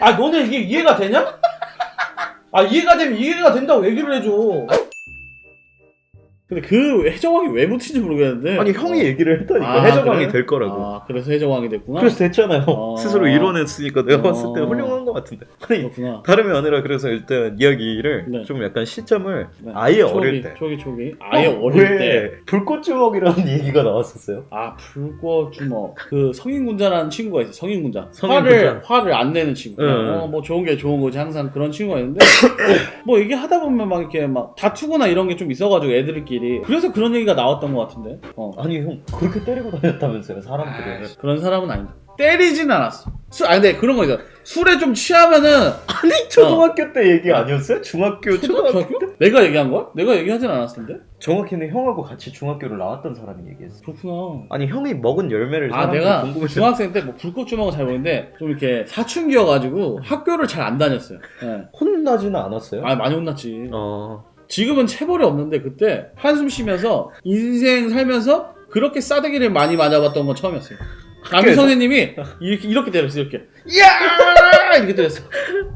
아 너네 이게 이해가 되냐? 아 이해가 되면 이해가 된다고 얘기를 해줘. 근데 그 해적왕이 왜 붙은지 모르겠는데. 아니 형이 어. 얘기를 했다니까 아, 해적왕이 그래? 될 거라고. 아 그래서 해적왕이 됐구나. 그래서 됐잖아요. 어. 스스로 이뤄냈으니까 내가 봤을 때 어. 훌륭한 것 같은데. 아니 그렇구나. 다름이 아니라 그래서 일단 이야기를 네. 좀 약간 시점을 네. 아예 초기, 어릴 때. 초기 초기. 아예 어, 왜 때. 불꽃 주먹이라는 얘기가 나왔었어요. 아 불꽃 주먹. 그 성인군자라는 친구가 있어. 성인군자. 성인군자. 화를 화를 안 내는 친구. 응. 어, 뭐 좋은 게 좋은 거지 항상 그런 친구가 있는데 뭐 이게 하다 보면 막 이렇게 막 다투거나 이런 게 좀 있어가지고 애들끼리 그래서 그런 얘기가 나왔던 것 같은데. 어. 아니 형 그렇게 때리고 다녔다면서요 사람들을. 그런 사람은 아니다. 때리진 않았어. 술, 아 근데 그런 거 있어. 술에 좀 취하면은 아니 초등학교 때 얘기 아니었어요? 중학교 초등학교 때? 내가 얘기한 거야? 내가 얘기하진 않았을 텐데. 정확히는 형하고 같이 중학교를 나왔던 사람이 얘기했어. 그렇구나. 아니 형이 먹은 열매를 아 사람들이 내가 궁금해서 중학생 때 뭐 불꽃 주먹은 잘 모르는데 좀 이렇게 사춘기여가지고 학교를 잘 안 다녔어요. 예. 혼나지는 않았어요? 아 많이 혼났지. 어. 지금은 체벌이 없는데 그때 한숨 쉬면서 인생 살면서 그렇게 싸대기를 많이 맞아봤던 건 처음이었어요. 남희 학교에서? 선생님이 이렇게 이렇게 때렸어 이렇게 이야 이렇게 때렸어.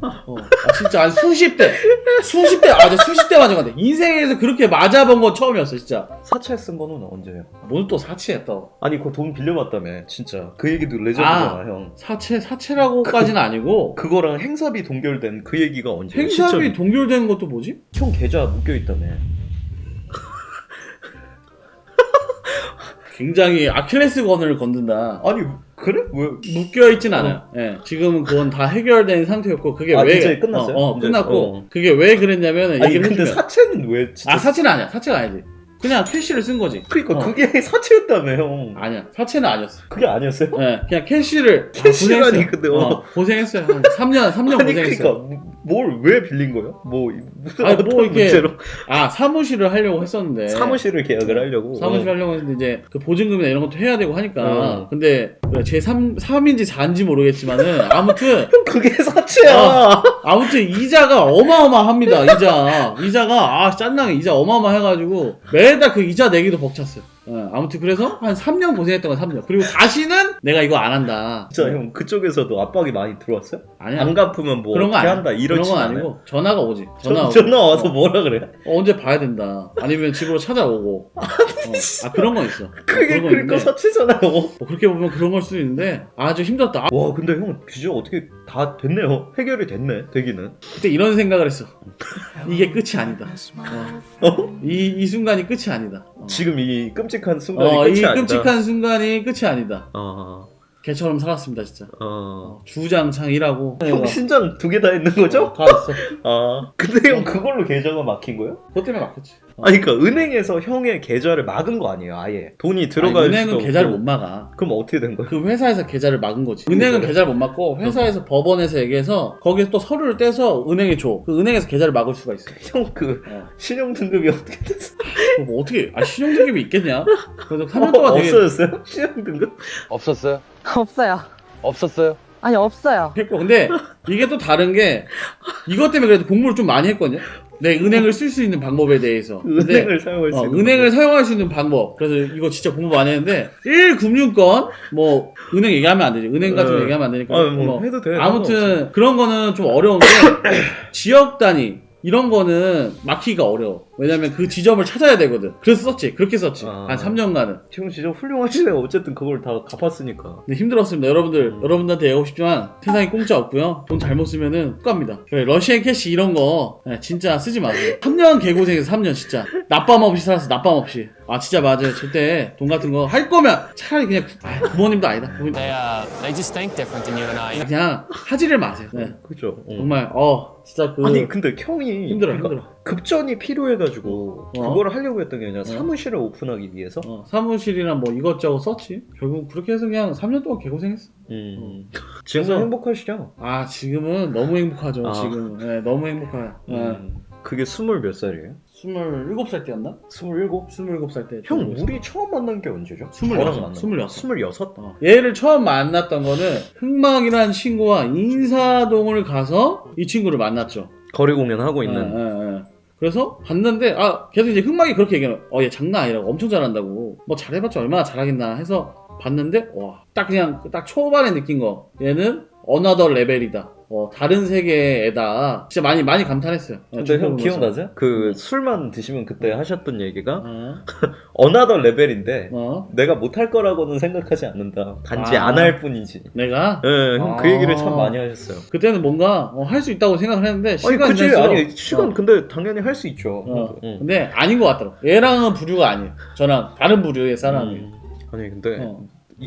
어, 아, 진짜 한 수십 대 수십 대아 진짜 수십 대 맞은 것 같아. 인생에서 그렇게 맞아본 건 처음이었어 진짜. 사채 쓴 거는 언제예요? 오늘 또 사치했다. 아니 그거 돈 빌려봤다며 진짜 그 얘기도 레전드잖아 형. 사채 사채라고까지는 아니고 그거랑 행사비 동결된 그 얘기가 언제예요? 행사비 시점이? 동결되는 것도 뭐지? 형 계좌 묶여 있다며. 굉장히 아킬레스건을 건든다. 아니 그래? 왜? 묶여 있진 않아요. 예, 지금은 그건 다 해결된 상태였고 그게 아, 왜 이제 끝났어요? 어, 어, 이제, 끝났고 어. 그게 왜 그랬냐면 아니 얘기를 근데 해주면 사채는 왜 진짜? 아 사채는 아니야. 사채가 아니지. 그냥 캐시를 쓴 거지. 그러니까 어. 그게 사채였다며 형. 아니야. 사채는 아니었어. 그게 아니었어요? 예, 그냥 캐시를 아, 캐시라니, 고생했어요. 근데, 어, 어. 고생했어요. 한 3년 3년 아니 고생했어요. 그러니까 뭘 왜 빌린 거예요? 뭐 무슨 아니, 뭐 이렇게 문제로 아 사무실을 하려고 했었는데 사무실을 계약을 하려고 사무실 어. 하려고 했는데 이제 그 보증금이나 이런 것도 해야 되고 하니까 어. 근데 제 3, 3인지 4인지 모르겠지만은 아무튼 그게 사채야. 어. 아무튼 이자가 어마어마합니다. 이자 이자가 아 짠나게 이자 어마어마해가지고 매달 그 이자 내기도 벅찼어요. 예, 아무튼 그래서 한 3년 고생했던 건 3년. 그리고 다시는 내가 이거 안 한다. 진짜 형 그쪽에서도 압박이 많이 들어왔어요? 아니야. 안 갚으면 뭐 그런 거 어떻게 아니야. 한다 그런 이러진 건 않아요? 아니고 전화가 오지. 전화 전, 오고. 전화 와서 어, 뭐라 그래? 어, 언제 봐야 된다. 아니면 집으로 찾아오고. 어. 아 그런 건 있어. 어, 그게 그런 건 그러니까 있는데 사채잖아요. 뭐 그렇게 보면 그런 걸 수도 있는데 아주 힘들었다. 아, 와 근데 형 진짜 어떻게 다 됐네요. 해결이 됐네 되기는. 그때 이런 생각을 했어. 이게 끝이 아니다. 어. 어? 이, 이 순간이 끝이 아니다. 어. 지금 이 끔찍한 순간이 어, 끝이 이 아니다. 끔찍한 순간이 끝이 아니다. 어, 개처럼 살았습니다, 진짜. 어. 주장창 일하고. 형 신장 두개다 했는 거죠? 어, 다 했어. 아 근데 형 그걸로 계좌가 막힌 거예요? 그것 때문에 막혔지. 어. 아니 그러니까 은행에서 형의 계좌를 막은 거 아니에요 아예 돈이 들어갈 아니, 은행은 수도 계좌를 없고. 못 막아. 그럼 어떻게 된 거예요? 그 회사에서 계좌를 막은 거지. 은행은 계좌를 못 막고 회사에서 법원에서 얘기해서 거기서 또 서류를 떼서 은행에 줘. 그 은행에서 계좌를 막을 수가 있어. 형 그 어. 신용 등급이 어떻게 됐어? 그거 뭐 어떻게? 아 신용 등급이 있겠냐? 그래서 3년 동안 되게 없어졌어요? 신용 등급? 없었어요? 없어요. 없었어요? 아니 없어요. 했고 근데 이게 또 다른 게 이것 때문에 그래도 공부를 좀 많이 했거든요. 내 은행을 쓸 수 있는 방법에 대해서. 근데 은행을 사용할 수 어, 있는 은행을 사용할 수 있는 방법. 그래서 이거 진짜 공부 많이 했는데 1 금융권 뭐 은행 얘기하면 안 되지. 은행 같은 거 네. 얘기하면 안 되니까. 아, 뭐, 뭐, 해도 돼. 아무튼 그런 거는 좀 어려운데 지역 단위 이런 거는 막히기가 어려워. 왜냐면 그 지점을 찾아야 되거든. 그래서 썼지. 그렇게 썼지. 아. 한 3년간은. 지금 진짜 훌륭하시네요 어쨌든 그걸 다 갚았으니까 근데 힘들었습니다. 여러분들, 음. 여러분들한테 얘기하고 싶지만 세상에 공짜 없고요. 돈 잘못 쓰면은 훅 갑니다. 그래, 러시안 캐시 이런 거 네, 진짜 쓰지 마세요. 3년 개고생해서 3년 진짜. 낮밤 없이 살았어, 낮밤 없이. 아, 진짜 맞아요. 절대 돈 같은 거 할 거면 차라리 그냥 아, 부모님도 아니다. 부모님. They uh, they just think different than you and I. 그냥 하지를 마세요. 네. 그죠 어. 정말, 어, 진짜 그. 아니 근데 형이 힘들어, 그러니까 힘들어. 급전이 필요해가지고 어. 그거를 하려고 했던 게 아니라 사무실을 오픈하기 위해서 어, 사무실이랑 뭐 이것저것 썼지. 결국 그렇게 해서 그냥 3년 동안 개고생했어. 음. 지금 그래서- 행복하시죠? 아, 지금은 너무 행복하죠. 아. 지금은. 네, 너무 행복해요. 네. 음. 그게 스물 몇 살이에요? 27살 때였나? 스물일곱? 27살 때. 형 우리 처음 만난 게 언제죠? 스물여섯, 저랑 만난 거. 스물여섯. 스물여섯? 어, 얘를 처음 만났던 거는 흑막이라는 친구와 인사동을 가서 이 친구를 만났죠. 거리 공연하고 있는 예, 예, 예. 그래서 봤는데 아 계속 이제 흑막이 그렇게 얘기해요. 어얘 장난 아니라고 엄청 잘한다고. 뭐 잘해봤자 얼마나 잘하겠나 해서 봤는데 와 딱 그냥 딱 초반에 느낀 거 얘는 어나더 레벨이다. 어, 다른 세계에다 진짜 많이 많이 감탄했어요. 어, 근데 형. 기억나세요? 그 술만 드시면 그때 하셨던 얘기가 어, 어나더 레벨인데 어, 내가 못할 거라고는 생각하지 않는다. 단지 아. 안 할 뿐이지. 내가 예, 형 그 아. 얘기를 참 많이 하셨어요. 그때는 뭔가 어, 할수 있다고 생각을 했는데 아니 시간이 그치 지날수록 아니 시간 어, 근데 당연히 할 수 있죠. 어, 응. 근데 아닌 것 같더라고. 얘랑은 부류가 아니에요. 저랑 다른 부류의 사람이. 음. 아니 근데 어.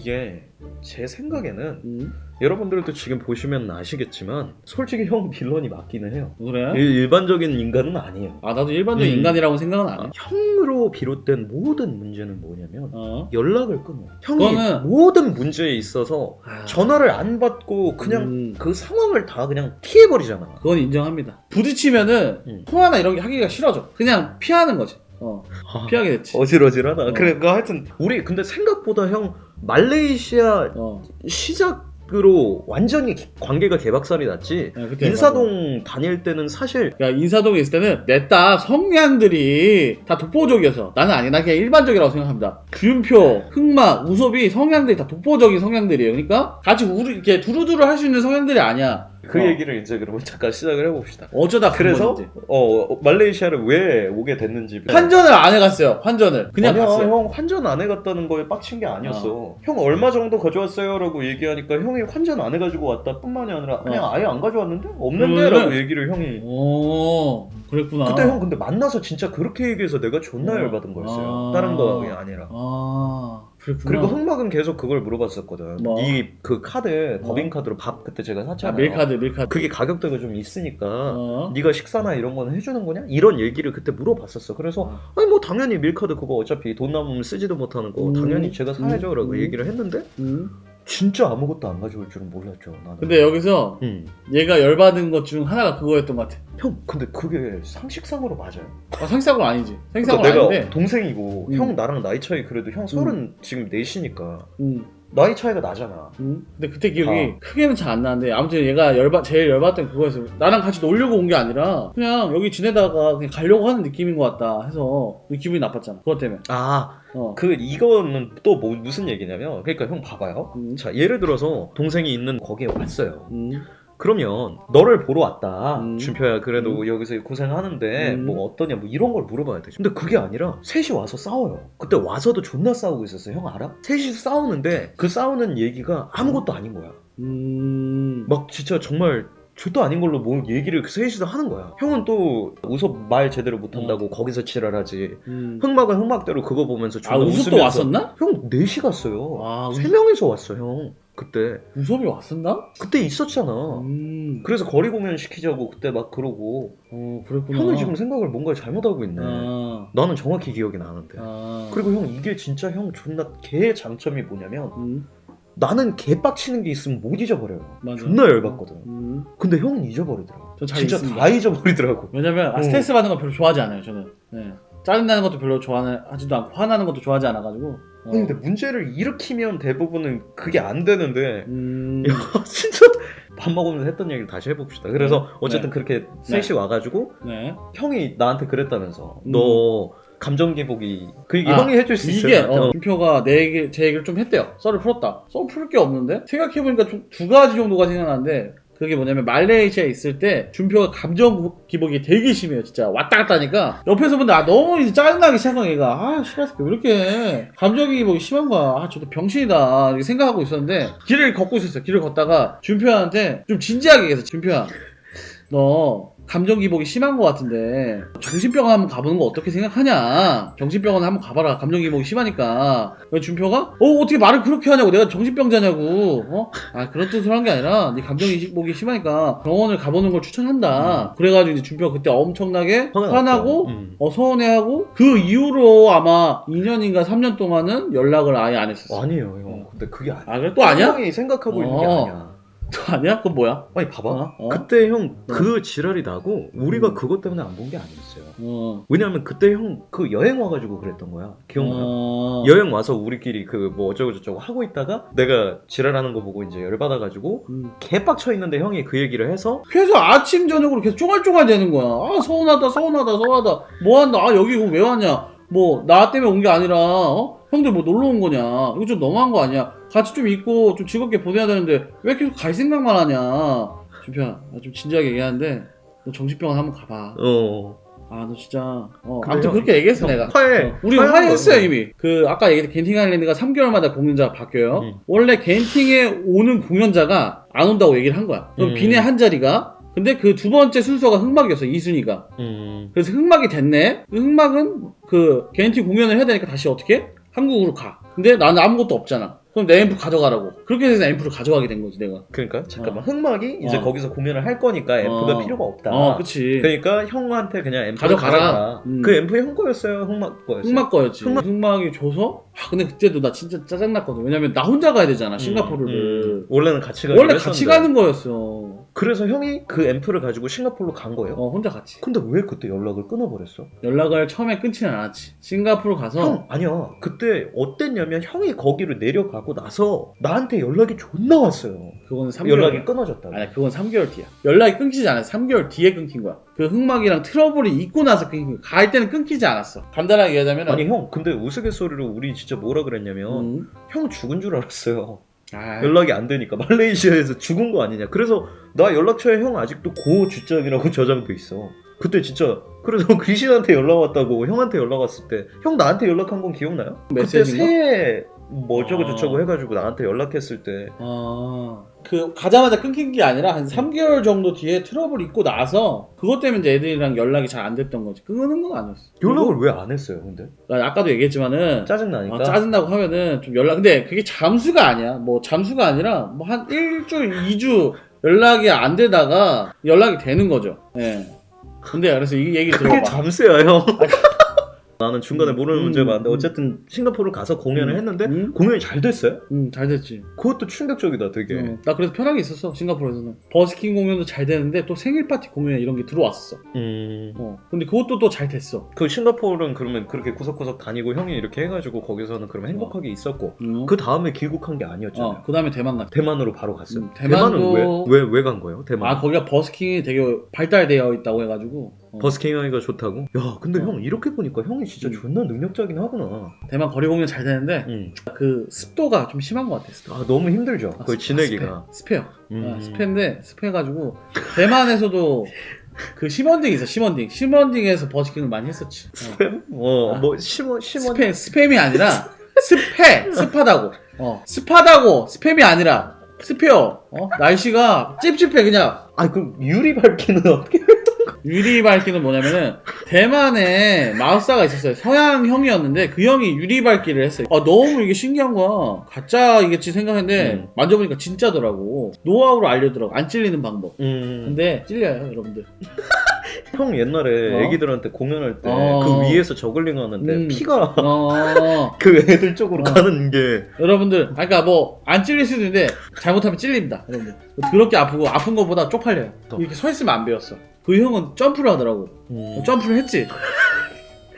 이게 제 생각에는 음, 여러분들도 지금 보시면 아시겠지만 솔직히 형 빌런이 맞기는 해요. 그래? 일- 일반적인 인간은 아니에요. 아 나도 일반적 인 음. 인간이라고 생각은 안 해. 형으로 비롯된 모든 문제는 뭐냐면 어. 연락을 끊어. 형이 그거는- 모든 문제에 있어서 전화를 안 받고 그냥 음. 그 상황을 다 그냥 피해 버리잖아. 그건 인정합니다. 부딪히면은 음. 통화나 이런 게 하기가 싫어져. 그냥 피하는 거지. 어, 피하게 됐지. 어질어질하다. 어. 그래, 그 하여튼 우리 근데 생각보다 형 말레이시아 어. 시작으로 완전히 기- 관계가 개박살이 났지. 야, 그때 인사동 다닐 때는 사실 야 인사동에 있을 때는 내딸 성향들이 다 독보적이어서 나는 아니 나 그냥 일반적이라고 생각합니다. 주윤표, 흑마, 우섭이 성향들이 다 독보적인 성향들이에요. 그러니까 같이 우르 이렇게 두루두루 할 수 있는 성향들이 아니야. 그 어. 얘기를 이제 그러면 잠깐 시작을 해봅시다. 어쩌다 그래서 건지. 어 말레이시아를 왜 오게 됐는지 환전을 안 해갔어요. 환전을 그냥 아니야, 갔어요. 형 환전 안 해갔다는 거에 빡친 게 아니었어. 형 얼마 정도 가져왔어요라고 얘기하니까 형이 환전 안 해가지고 왔다 뿐만이 아니라 그냥 어. 아예 안 가져왔는데 없는데라고 그러면은- 얘기를 형이. 오 그랬구나. 그때 형 근데 만나서 진짜 그렇게 얘기해서 내가 존나 어. 열받은 거였어요. 아. 다른 거 아니라. 아 그랬구나. 그리고 흑막은 계속 그걸 물어봤었거든. 뭐? 이 그 카드 뭐? 법인 카드로 밥 그때 제가 아, 샀잖아요. 밀카드 밀카드. 그게 가격대가 좀 있으니까 어. 네가 식사나 이런 거는 해주는 거냐? 이런 얘기를 그때 물어봤었어. 그래서 아니 뭐 당연히 밀카드 그거 어차피 돈 남으면 쓰지도 못하는 거 음. 당연히 제가 사야죠 라고 음. 얘기를 했는데 음. 진짜 아무것도 안 가져올 줄은 몰랐죠. 나는. 근데 여기서 음. 얘가 열받은 것 중 하나가 그거였던 것 같아. 형 근데 그게 상식상으로 맞아요. 아, 생사고는 아니지. 생사고는 그러니까 내가 아닌데. 동생이고 음. 형 나랑 나이 차이 그래도 형 서른 지금 넷이니까 음, 나이 차이가 나잖아. 음. 근데 그때 기억이 아. 크게는 잘 안 나는데 아무튼 얘가 열받 제일 열받던 그거였어. 나랑 같이 놀려고 온 게 아니라 그냥 여기 지내다가 그냥 가려고 하는 느낌인 것 같다 해서 기분이 나빴잖아. 그것 때문에. 아, 어. 그 이거는 또 뭐, 무슨 얘기냐면 그러니까 형 봐봐요. 음. 자, 예를 들어서 동생이 있는 거기에 왔어요. 음. 그러면 너를 보러 왔다. 음. 준표야 그래도 여기서 고생하는데 음. 뭐 어떠냐 뭐 이런 걸 물어봐야 돼. 근데 그게 아니라 셋이 와서 싸워요. 그때 와서도 존나 싸우고 있었어. 형 알아? 셋이 싸우는데 그 싸우는 얘기가 아무것도 아닌 거야. 음. 막 진짜 정말 저도 아닌 걸로 뭐 얘기를 그 셋이서 하는 거야. 형은 또 우섭 말 제대로 못한다고 거기서 지랄하지. 음. 흑막은 흑막대로 그거 보면서 아 존나 우습도 웃으면서 왔었나? 형 넷이 갔어요. 아세 우습, 명이서 왔어 형. 그때 우섭이 왔었나? 그때 있었잖아. 음. 그래서 거리 공연 시키자고 그때 막 그러고 어 그랬구나. 형은 지금 생각을 뭔가 잘못하고 있네. 아. 나는 정확히 기억이 나는데. 아. 그리고 형 이게 진짜 형 존나 개 장점이 뭐냐면 음. 나는 개 빡치는 게 있으면 못 잊어버려요. 맞아. 존나 열받거든. 음. 근데 형은 잊어버리더라. 저잘 진짜 있습니다. 다 잊어버리더라고. 왜냐면 아, 어. 스트레스 받는 거 별로 좋아하지 않아요 저는 네. 짜증 나는 것도 별로 좋아하지도 않고 화나는 것도 좋아하지 않아가지고 어. 아니 근데 문제를 일으키면 대부분은 그게 안 되는데 음... 야 진짜 밥 먹으면서 했던 얘기를 다시 해봅시다. 그래서 어쨌든 그렇게 셋이 와가지고 네. 형이 나한테 그랬다면서 음. 너 감정 기복이 그 얘기 아, 형이 해줄 수 이게 있어요. 어, 김표가 내 얘기, 제 얘기를 좀 했대요 썰을 풀었다 썰 풀 게 없는데 생각해보니까 좀두 가지 정도가 생각나는데 그게 뭐냐면 말레이시아에 있을 때 준표가 감정 기복이 되게 심해요 진짜. 왔다 갔다 하니까. 옆에서 보는데 아 너무 이제 짜증나기 시작한 얘가 아 씨발 새끼 왜 이렇게 감정 기복이 심한 거야? 아 저도 병신이다. 이렇게 생각하고 있었는데 길을 걷고 있었어요. 길을 걷다가 준표한테 좀 진지하게 얘기해서 준표야. 너 감정 기복이 심한 것 같은데 정신병원 한번 가보는 거 어떻게 생각하냐 정신병원 한번 가봐라 감정 기복이 심하니까 준표가 어 어떻게 말을 그렇게 하냐고 내가 정신병자냐고 어? 아 그런 뜻으로 한 게 아니라 네 감정 기복이 심하니까 병원을 가보는 걸 추천한다 그래가지고 이제 준표가 그때 엄청나게 화나고. 음. 어, 서운해하고 그 이후로 아마 2년인가 3년 동안은 연락을 아예 안 했었어 아니에요 형. 근데 그게 아니야. 아 그래 또 아니야? 생각하고 있는 게 어. 아니야. 또 아니야? 그건 뭐야? 아니 봐봐. 어? 어? 그때 형 그 지랄이 나고 우리가 음. 그것 때문에 안 본 게 아니었어요. 어. 왜냐면 그때 형 그 여행 와가지고 그랬던 거야. 기억나? 어. 여행 와서 우리끼리 그 뭐 어쩌고 저쩌고 하고 있다가 내가 지랄하는 거 보고 이제 열받아가지고 음. 개빡쳐 있는데 형이 그 얘기를 해서 계속 아침 저녁으로 계속 쪼갈쪼갈 되는 거야. 아 서운하다 서운하다 서운하다. 뭐 한다. 아 여기 왜 왔냐. 뭐 나 때문에 온 게 아니라 어? 형들 뭐 놀러 온 거냐. 이거 좀 너무한 거 아니야. 같이 좀 있고 좀 즐겁게 보내야 되는데 왜 계속 갈 생각만 하냐. 준표야 나 좀 진지하게 얘기하는데 너 정신병원 한번 가봐 어. 아 너 진짜 어 그래, 아무튼 형, 그렇게 얘기했어 형, 내가 화해. 어, 우리 화해하는 화해했어요. 이미 그 아까 얘기했던 겐팅 아일랜드가 3개월마다 공연자가 바뀌어요 음. 원래 겐팅에 오는 공연자가 안 온다고 얘기를 한 거야 그럼 음. 비네 한 자리가 근데 그 두 번째 순서가 흑막이었어 2순위가 음. 그래서 흑막이 됐네 그 흑막은 그 겐팅 공연을 해야 되니까 다시 어떻게 한국으로 가 근데 나는 아무것도 없잖아 그럼 내 앰프 가져가라고 그렇게 해서 앰프를 가져가게 된 거지 내가 그러니까 잠깐만 어. 흑막이 이제 어. 거기서 공연을 할 거니까 앰프가 어. 필요가 없다. 어 그치 그러니까 형한테 그냥 앰프 가져가라. 음. 그 앰프 형 거였어요. 흑막 거였어요. 흑막 거였지. 흑막- 흑막... 이 줘서? 아, 근데 그때도 나 진짜 짜증났거든. 왜냐면 나 혼자 가야 되잖아, 싱가포르를. 음. 원래는 같이 가기로 원래 같이 했었는데. 가는 거였어. 그래서 형이 그 앰프를 가지고 싱가포르로 간 거예요. 어, 혼자 갔지. 근데 왜 그때 연락을 끊어버렸어? 연락을 처음에 끊지는 않았지. 싱가포르 가서. 형 아니야. 그때 어땠냐면 형이 거기로 내려가 고 나서 나한테 연락이 존나 왔어요. 그거는 3개월. 연락이 끊어졌다고. 아니, 그건 3개월 뒤야. 연락이 끊기지 않았어. 3개월 뒤에 끊긴 거야. 그 흑막이랑 트러블이 있고 나서 끊긴 거야. 갈 때는 끊기지 않았어. 간단하게 얘기하자면. 아니 형 근데 우스갯소리로 우리 진짜 뭐라 그랬냐면 음. 형 죽은 줄 알았어요. 아, 연락이 안 되니까 말레이시아에서 죽은 거 아니냐. 그래서 나 연락처에 형 아직도 고 주장이라고 저장돼 있어. 그때 진짜 그래서 귀신한테 연락 왔다고 형한테 연락 왔을 때 형 나한테 연락한 건 기억나요? 그때 메시지인가? 새해 뭐 어쩌고 아. 저쩌고 해가지고 나한테 연락했을 때 아, 그 가자마자 끊긴 게 아니라 한 3개월 정도 뒤에 트러블 있고 나서 그것 때문에 이제 애들이랑 연락이 잘 안 됐던 거지. 끊는 건 아니었어. 연락을 왜 안 했어요 근데? 나 아까도 얘기했지만은 짜증 나니까. 아, 짜증나고 하면은 좀 연락 근데 그게 잠수가 아니야. 뭐 잠수가 아니라 뭐 한 일주, 이주 연락이 안 되다가 연락이 되는 거죠. 예. 근데 그래서 이 얘기 그게 들어봐. 잠수야 형. 나는 중간에 모르는 음, 문제가 많은데 음. 어쨌든 싱가포르 가서 공연을 음, 했는데 음. 공연이 잘 됐어요? 음, 잘 됐지. 그것도 충격적이다 되게. 어, 나 그래서 편하게 있었어. 싱가포르에서는. 버스킹 공연도 잘 되는데 또 생일 파티 공연 이런 게 들어왔어. 음. 어. 근데 그것도 또 잘 됐어. 그 싱가포르는 그러면 그렇게 구석구석 다니고 형이 이렇게 해가지고 거기서는 그러면 행복하게 있었고 음. 그 다음에 귀국한 게 아니었잖아요. 어, 그 다음에 대만 갔다. 대만으로 바로 갔어요. 음, 대만은 대만도- 왜왜 왜 간 거예요? 대만. 아, 거기가 버스킹이 되게 발달되어 있다고 해가지고. 어, 버스킹 하기가 좋다고? 야, 근데 어. 형 이렇게 보니까 형이 진짜 음. 존나 능력자긴 하구나. 대만 거리 공연 잘 되는데, 응. 그 습도가 좀 심한 것 같아. 습도. 아 너무 힘들죠. 아, 그 스- 지내기가. 스페. 스페요. 음. 아, 스페인데 스페가지고 대만에서도 그 심원딩 있어 심원딩 심원딩에서 버스킹을 많이 했었지 어. 스팸? 어, 아. 뭐 심어 심어. 스팸 스팸이 아니라 스페 습하다고 어 습하다고 스팸이 아니라 습해요 어 날씨가 찝찝해 그냥 아, 그 유리 밝기는 어떻게? 유리 밝기는 뭐냐면은 대만에 마우사가 있었어요. 서양 형이었는데 그 형이 유리 밝기를 했어요. 아 너무 이게 신기한 거야. 가짜이겠지 생각했는데 음. 만져보니까 진짜더라고. 노하우를 알려더라고. 안 찔리는 방법. 음. 근데 찔려요 여러분들 형 옛날에 어? 애기들한테 공연할 때 그 어. 위에서 저글링 하는데 음. 피가 어 그 애들 쪽으로 어. 가는 게 여러분들 아 그러니까 뭐 안 찔릴 수도 있는데 잘못하면 찔립니다 여러분들 더럽게 아프고 아픈 것보다 쪽팔려요 또. 이렇게 서 있으면 안 배웠어 그 형은 점프를 하더라고 음. 점프를 했지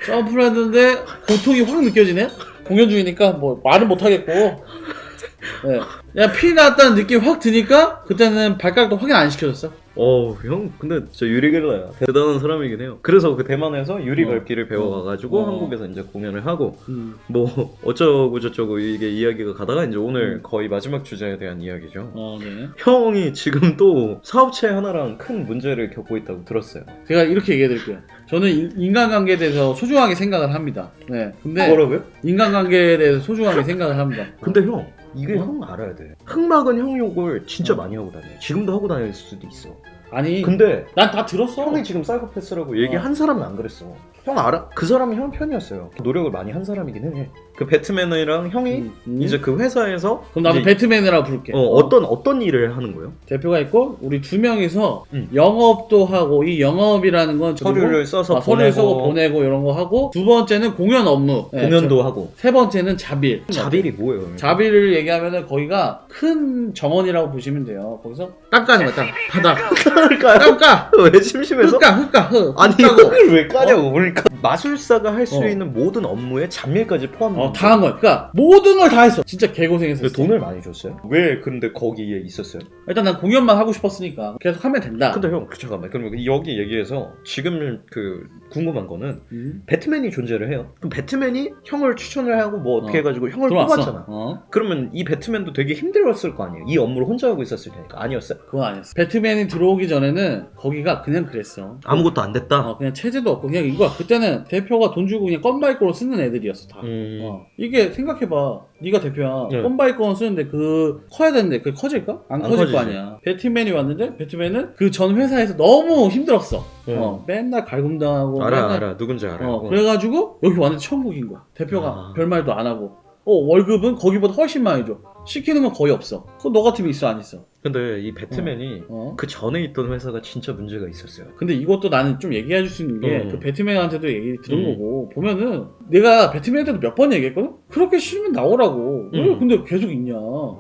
점프를 했는데 고통이 확 느껴지네 공연 중이니까 뭐 말은 못 하겠고 네. 그냥 피 났다는 느낌이 확 드니까 그때는 발가락도 확인 안 시켜줬어 어우 형 근데 진짜 유리겔라야 대단한 사람이긴 해요 그래서 그 대만에서 유리 어. 밝기를 배워가가지고 어. 한국에서 이제 공연을 하고 음. 뭐 어쩌고 저쩌고 이게 이야기가 가다가 이제 오늘 음. 거의 마지막 주제에 대한 이야기죠 어, 네. 형이 지금 또 사업체 하나랑 큰 문제를 겪고 있다고 들었어요 제가 이렇게 얘기해 드릴게요 저는 인- 인간관계에 대해서 소중하게 생각을 합니다 네 근데 뭐라고요? 인간관계에 대해서 소중하게 생각을 합니다. 근데 형 이게 어? 형 알아야 돼 흑막은 형 욕을 진짜 많이 하고 다녀 지금도 하고 다닐 수도 있어 아니, 근데 난 다 들었어. 형이 지금 사이코패스라고 얘기한 어. 사람은 안 그랬어. 형 알아? 그 사람이 형 편이었어요. 노력을 많이 한 사람이긴 해. 그 배트맨이랑 형이 음, 음. 이제 그 회사에서 그럼 나도 이제 배트맨이라고 부를게. 어, 어떤 어떤 일을 하는 거예요? 대표가 있고 우리 두 명이서 음. 영업도 하고 이 영업이라는 건 서류를 뭐, 써서 아, 서류를 보내고 쓰고 보내고 이런 거 하고 두 번째는 공연 업무. 네, 공연도 하고 저- 세 번째는 자빌. 자빌이 뭐예요? 자빌을 얘기하면은 거기가 큰 정원이라고 보시면 돼요. 거기서 깎아는 거야. 딱 바닥. 그럴까요? 깎아. 왜 심심해서? 흑까 흑. 아니. 형을 왜 까냐고 그러니까 마술사가 할 수 어. 있는 모든 업무에 잡일까지 포함된 어, 다 한 거야. 그러니까 모든 걸 다 했어. 진짜 개고생했어. 돈을 많이 줬어요? 왜 근데 거기에 있었어요? 일단 난 공연만 하고 싶었으니까 계속 하면 된다. 근데 형 그, 잠깐만 그럼 여기 얘기해서 지금 그 궁금한 거는 음. 배트맨이 존재를 해요. 그럼 배트맨이 형을 추천을 하고 뭐 어떻게 어. 해가지고 형을 들어왔어. 뽑았잖아. 어? 그러면 이 배트맨도 되게 힘들었을 거 아니에요. 이 업무를 혼자 하고 있었을 테니까 아니었어요? 그건 아니었어. 배트맨이 들어오기 전에는 거기가 그냥 그랬어. 아무것도 안 됐다. 어, 그냥 체제도 없고 그냥 이거야. 그때는 대표가 돈 주고 그냥 건바이거로 쓰는 애들이었어 다. 음. 어. 이게 생각해봐. 네가 대표야. 네. 건바이거는 쓰는데 그 커야 되는데 그게 커질까? 안, 안 커질 거 커지지. 아니야. 배트맨이 왔는데 배트맨은 그 전 회사에서 너무 힘들었어. 음. 어, 맨날 갈굼당하고 알아 맨날 알아 누군지 알아. 어, 그래가지고 여기 왔는데 천국인 거야. 대표가 아. 별말도 안 하고. 어, 월급은 거기보다 훨씬 많이 줘. 시키는 건 거의 없어. 그거 너 같으면 있어, 안 있어? 근데 이 배트맨이 어? 그 전에 있던 회사가 진짜 문제가 있었어요. 근데 이것도 나는 좀 얘기해 줄 수 있는 게, 음. 그 배트맨한테도 얘기 들은 음. 거고, 보면은, 내가 배트맨한테도 몇 번 얘기했거든? 그렇게 싫으면 나오라고. 왜 음. 근데 계속 있냐.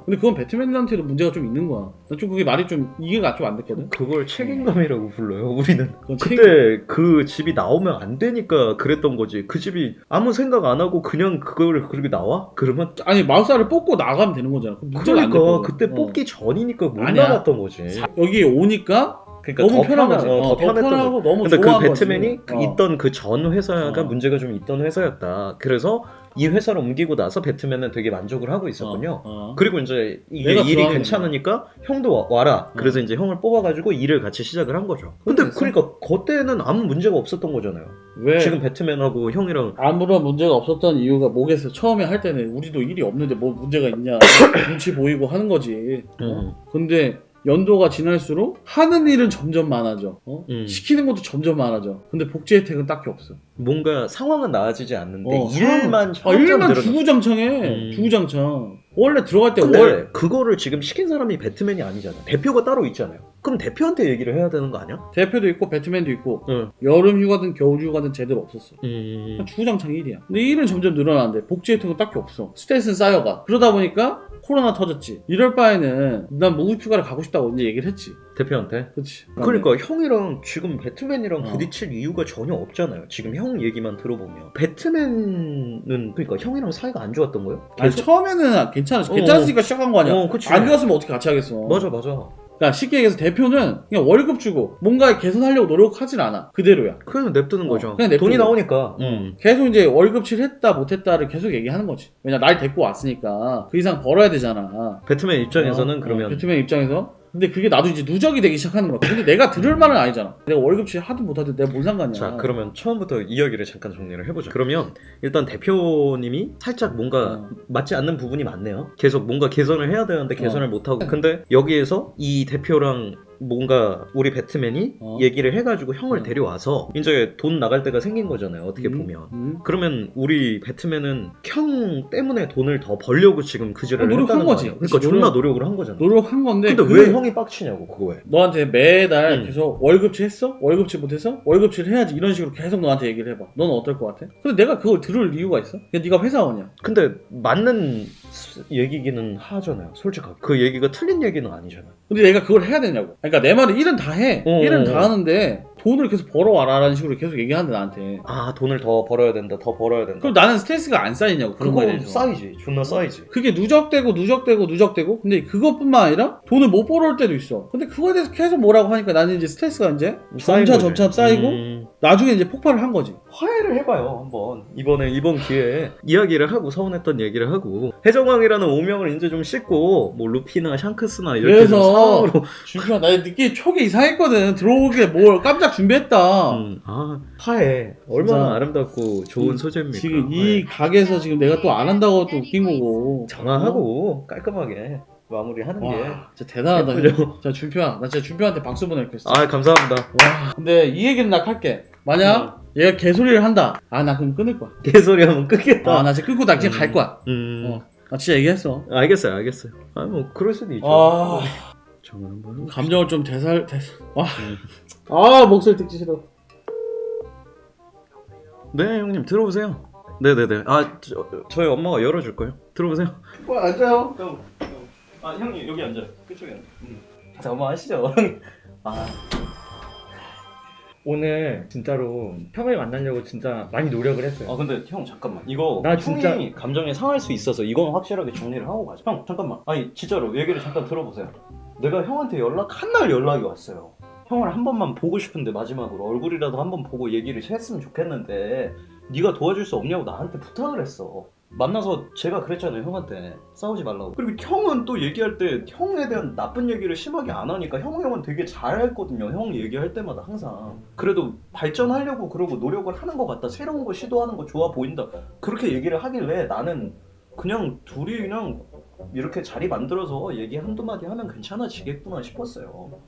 근데 그건 배트맨한테도 문제가 좀 있는 거야. 난좀 그게 말이 좀, 이해가 좀 안 됐거든? 그걸 책임감이라고 불러요. 우리는 그건 책임- 그때 그 집이 나오면 안 되니까 그랬던 거지. 그 집이 아무 생각 안 하고 그냥 그걸 그렇게 나와? 그러면 아니, 마우스를 뽑고 나가면 되는 거잖아. 그러니까. 그때 어. 뽑기 전이니까 못 아니야. 나갔던 거지. 여기 오니까 그러니까 너무 더 편한 거지. 어, 어, 더 더 편했던. 편하고 너무 근데 그 좋아한 배트맨이 거지. 그 어. 있던 그 전 회사가 어. 문제가 좀 있던 회사였다. 그래서 이 회사를 옮기고 나서 배트맨은 되게 만족을 하고 있었군요. 어, 어. 그리고 이제 이게 내가 일이 좋아하는 괜찮으니까 형도 와- 와라. 어. 그래서 이제 형을 뽑아가지고 일을 같이 시작을 한 거죠. 근데 그래서? 그러니까 그때는 아무 문제가 없었던 거잖아요. 왜? 지금 배트맨하고 형이랑 아무런 문제가 없었던 이유가 뭐겠어. 처음에 할 때는 우리도 일이 없는데 뭐 문제가 있냐. 눈치 보이고 하는 거지. 어? 음. 근데 연도가 지날수록 하는 일은 점점 많아져. 어? 음. 시키는 것도 점점 많아져. 근데 복지 혜택은 딱히 없어. 뭔가 상황은 나아지지 않는데 어, 일만 아, 일만 늘어나. 주구장창해. 음. 주구장창. 원래 들어갈 때 근데 월. 그거를 지금 시킨 사람이 배트맨이 아니잖아. 대표가 따로 있잖아요. 그럼 대표한테 얘기를 해야 되는 거 아니야? 대표도 있고 배트맨도 있고 응. 여름 휴가든 겨울 휴가든 제대로 없었어. 음. 그냥 주구장창 일이야. 근데 일은 점점 늘어나는데 복지 혜택은 딱히 없어. 스트레스는 쌓여가. 그러다 보니까 코로나 터졌지. 이럴 바에는 난 무급휴가를 가고 싶다고 이제 얘기를 했지. 대표한테. 그렇지. 그러니까 형이랑 지금 배트맨이랑 어. 부딪힐 이유가 전혀 없잖아요. 지금 형 얘기만 들어보면 배트맨은 그러니까 형이랑 사이가 안 좋았던 거예요? 아니 계속? 처음에는 괜찮았어. 어. 괜찮으니까 시작한 거 아니야. 어, 그치. 안 좋았으면 어떻게 같이 하겠어. 맞아 맞아. 그러니까 쉽게 얘기해서 대표는 그냥 월급 주고 뭔가 개선하려고 노력하진 않아. 그대로야. 그냥 냅두는 어, 거죠. 그냥 냅두는 돈이 거. 나오니까. 음. 계속 이제 월급칠 했다 못했다를 계속 얘기하는 거지. 왜냐 날 데리고 왔으니까 그 이상 벌어야 되잖아. 배트맨 입장에서는 어, 그러면 어, 배트맨 입장에서 근데 그게 나도 이제 누적이 되기 시작하는 거야. 근데 내가 들을 말은 아니잖아. 내가 월급치 하든 못하든 내가 뭔 상관이야. 자 그러면 처음부터 이야기를 잠깐 정리를 해보자. 그러면 일단 대표님이 살짝 뭔가 어. 맞지 않는 부분이 많네요. 계속 뭔가 개선을 해야 되는데 개선을 어. 못 하고. 근데 여기에서 이 대표랑 뭔가 우리 배트맨이 어. 얘기를 해가지고 형을 어. 데려와서 이제 돈 나갈 때가 생긴 거잖아요. 어떻게 음, 보면. 음. 그러면 우리 배트맨은 형 때문에 돈을 더 벌려고 지금 그 지를 어, 노력한 했다는 거지. 그러니까 그치, 존나 노력. 노력 을 한 거잖아. 노력한 건데 근데 그- 왜 형이 빡치냐고 그거에. 너한테 매달 음. 계속 월급치 했어? 월급치 못했어? 월급치를 해야지 이런 식으로 계속 너한테 얘기를 해봐 너는 어떨 것 같아? 근데 내가 그걸 들을 이유가 있어? 그냥 네가 회사원이야 근데 맞는 얘기기는 하잖아요. 솔직하게. 그 얘기가 틀린 얘기는 아니잖아. 근데 내가 그걸 해야 되냐고 그러니까 내 말은 일은 다 해 어, 일은 어, 다 어. 하는데 돈을 계속 벌어와라 라는 식으로 계속 얘기하는데 나한테 아 돈을 더 벌어야 된다. 더 벌어야 된다. 그럼 나는 스트레스가 안 쌓이냐고 그런 거에 그거 대해서 쌓이지. 존나 쌓이지. 그게 누적되고 누적되고 누적되고 근데 그것뿐만 아니라 돈을 못 벌어올 때도 있어 근데 그거에 대해서 계속 뭐라고 하니까 나는 이제 스트레스가 이제 쌓인 점차 거지. 점차 쌓이고 음. 나중에 이제 폭발을 한 거지 화해를 해봐요 한번 이번에 이번 기회에 이야기를 하고 서운했던 얘기를 하고 해적왕이라는 오명을 이제 좀 씻고 뭐 루피나 샹크스나 이렇게 좀 그래서 상황으로 준표야 나 느낌이 촉이 이상했거든 들어오길 뭘 깜짝 준비했다. 음, 아 화해. 얼마나 진짜. 아름답고 좋은 이- 소재입니까? 지금 이 화해. 가게에서 지금 내가 또 안 한다고 또 웃긴 거고. 정화하고 깔끔하게 마무리하는 게와 진짜 대단하다 예쁘죠? 자 준표야. 나 진짜 준표한테 박수 진짜 아 감사합니다. 와 근데 이 얘기는 나 할게. 만약 얘가 개소리를 한다. 아 나 그럼 끊을 거야. 개소리 하면 끊겠다. 아나 진짜 끊고 나 그냥 음. 갈 거야. 음. 어. 나 진짜 얘기했어. 알겠어요 알겠어요. 아 뭐 그럴 수도 있죠. 아 정화 한번 감정을 좀 대살 대살 음. 와아 목소리 듣기 싫어. 네 형님 들어오세요. 네네네. 아 저, 저희 엄마가 열어줄 거예요. 들어오세요. 뭐 앉아요. 형, 아 형님 여기 앉아요. 그쪽에 앉아. 자, 엄마 하시죠. 아, 오늘 진짜로 형을 만나려고 진짜 많이 노력을 했어요. 아 근데 형 잠깐만. 이거 나 진짜- 형이 감정이 상할 수 있어서 이건 확실하게 정리를 하고 가자. 형 잠깐만. 아니 진짜로 얘기를 잠깐 들어보세요 내가 형한테 연락 한 날 연락이 왔어요. 형을 한 번만 보고 싶은데 마지막으로 얼굴이라도 한 번 보고 얘기를 했으면 좋겠는데 네가 도와줄 수 없냐고 나한테 부탁을 했어. 만나서 제가 그랬잖아요 형한테. 싸우지 말라고. 그리고 형은 또 얘기할 때 형에 대한 나쁜 얘기를 심하게 안 하니까 형 형은 되게 잘했거든요 형 얘기할 때마다 항상. 그래도 발전하려고 그러고 노력을 하는 것 같다. 새로운 거 시도하는 거 좋아 보인다. 그렇게 얘기를 하길래 나는 그냥 둘이 그냥 이렇게 자리 만들어서 얘기 한두 마디 하면 괜찮아지겠구나 싶었어요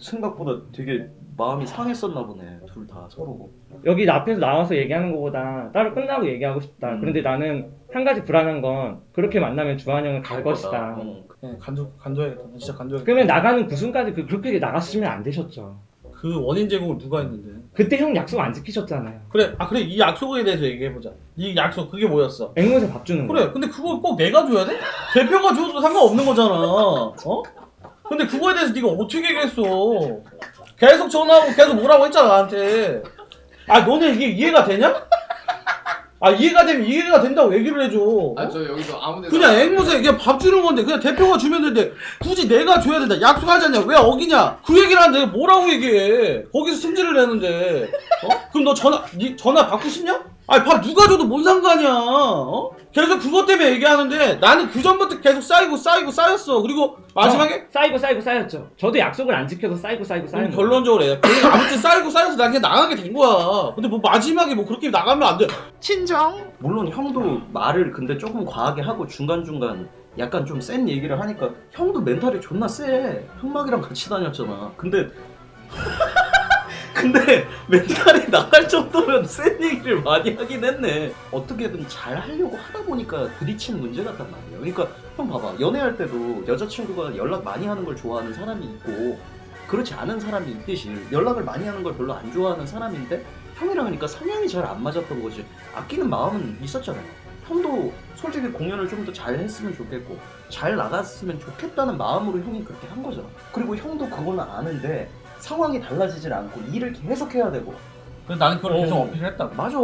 생각보다 되게 마음이 상했었나 보네 둘 다 서로 여기 앞에서 나와서 얘기하는 것보다 따로 끝나고 얘기하고 싶다. 음. 그런데 나는 한 가지 불안한 건 그렇게 만나면 주한 형은 갈 것이다. 응. 네, 간도 간도야겠다. 진짜 간도야겠다. 그러면 나가는 그 순간에 그- 그렇게 나갔으면 안 되셨죠. 그 원인 제공을 누가 했는데? 그때 형 약속 안 지키셨잖아요. 그래, 아 그래 이 약속에 대해서 얘기해 보자. 이 약속 그게 뭐였어? 앵무새 밥 주는 거. 그래, 근데 그걸 꼭 내가 줘야 돼? 대표가 줘도 상관없는 거잖아. 어? 근데 그거에 대해서 네가 어떻게 얘기했어? 계속 전화하고 계속 뭐라고 했잖아 나한테. 아 너네 이게 이해가 되냐? 아 이해가 되면 이해가 된다고 얘기를 해줘. 아 저 여기서 아무데나 그냥 앵무새 그냥 밥 주는 건데 그냥 대표가 주면 되는데 굳이 내가 줘야 된다 약속하자냐 왜 어기냐 그 얘기를 하는데 뭐라고 얘기해 거기서 승질을 내는데 어? 그럼 너 전화 니 전화 받고 싶냐? 아니 밥 누가 줘도 뭔 상관이야 어? 계속 그것 때문에 얘기하는데 나는 그 전부터 계속 쌓이고 쌓이고 쌓였어. 그리고 마지막에? 어, 쌓이고 쌓이고 쌓였죠. 저도 약속을 안 지켜서 쌓이고 쌓이고 쌓인 그럼 거예요. 결론적으로 해 결론 아무튼 쌓이고 쌓여서 난 그냥 나가게 된 거야. 근데 뭐 마지막에 뭐 그렇게 나가면 안돼. 물론 형도 말을 근데 조금 과하게 하고 중간중간 약간 좀 센 얘기를 하니까 형도 멘탈이 존나 세 형막이랑 같이 다녔잖아. 근데 근데 멘탈이 나갈 정도면 센 얘기를 많이 하긴 했네 어떻게든 잘 하려고 하다 보니까 부딪힌 문제 같단 말이야 그러니까 형 봐봐 연애할 때도 여자친구가 연락 많이 하는 걸 좋아하는 사람이 있고 그렇지 않은 사람이 있듯이 연락을 많이 하는 걸 별로 안 좋아하는 사람인데 형이랑 하니까 성향이 잘 안 맞았던 거지 아끼는 마음은 있었잖아요. 형도 솔직히 공연을 좀 더 잘 했으면 좋겠고 잘 나갔으면 좋겠다는 마음으로 형이 그렇게 한 거잖아. 그리고 형도 그거는 아는데 상황이 달라지질 않고 일을 계속 해야 되고 그래서 나는 그걸 계속 어. 어필을 했다고 맞아.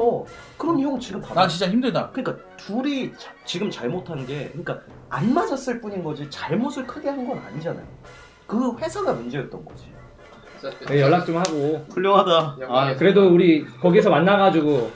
그럼 형 지금 봐봐. 난 진짜 힘들다 그러니까 둘이 자- 지금 잘못한 게 그러니까 안 맞았을 뿐인 거지 잘못을 크게 한 건 아니잖아요. 그 회사가 문제였던 거지. 네, 연락 좀 하고. 훌륭하다. 아, 그래도 우리 거기서 만나가지고